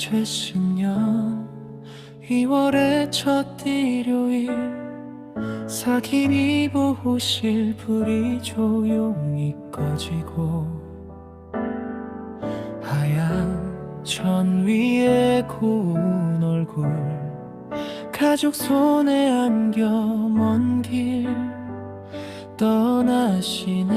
최신년 2월의 첫 일요일 사긴 이보호실 불이 조용히 꺼지고 하얀 천 위에 고운 얼굴 가족 손에 안겨 먼 길 떠나시네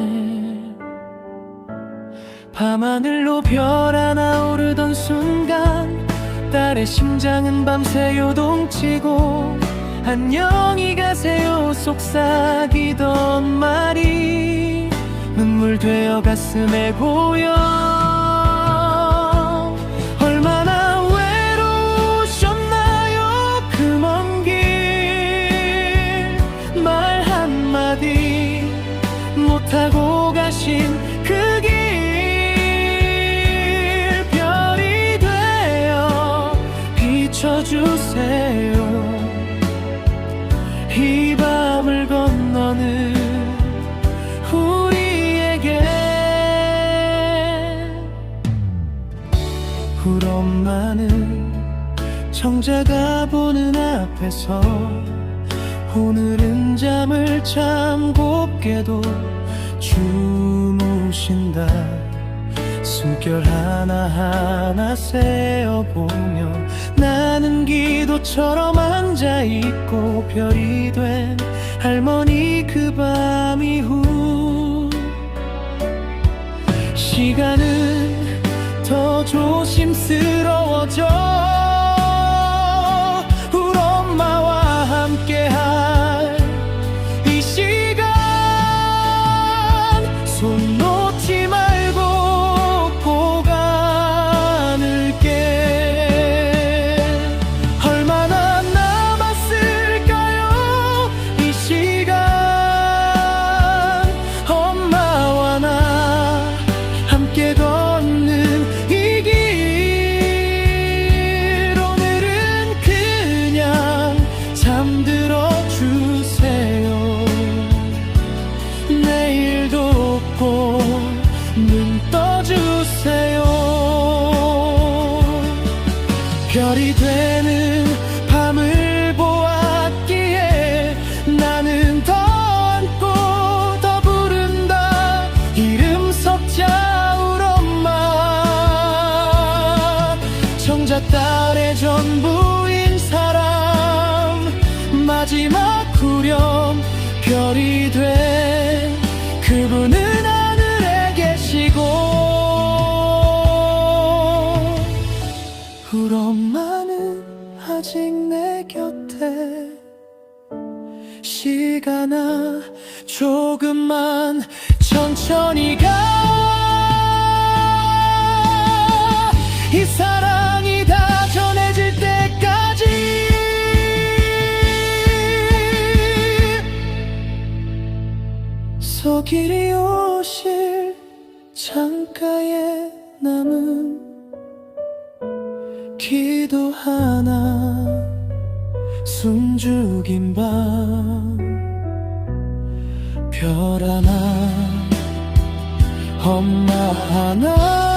밤하늘로 별 하나 오르던 순간 딸의 심장은 밤새 요동치고 안녕히 가세요 속삭이던 말이 눈물 되어 가슴에 고여. 얼마나 외로우셨나요? 그먼길말 한마디 못하고 주세요. 이 밤을 건너는 우리에게 우리 엄마는 정자가 보는 앞에서 오늘은 잠을 참 곱게도 주무신다 숨결 하나하나 세어보며 나는 기도처럼 앉아있고 별이 된 할머니 그 밤 이후 시간은 더 조심스러워져 꼭눈 떠주세요. 별이 되는 밤을 보았기에 나는 더 안고 더 부른다. 이름 석자 울 엄마. 정자 딸의 전부인 사람. 마지막 후렴 별이 돼 그분은 시간아 조금만 천천히 가 이 사랑이 다 전해질 때까지. 서길이 오실 창가에 남은 기도 하나 숨죽인 밤 별 하나 엄마 하나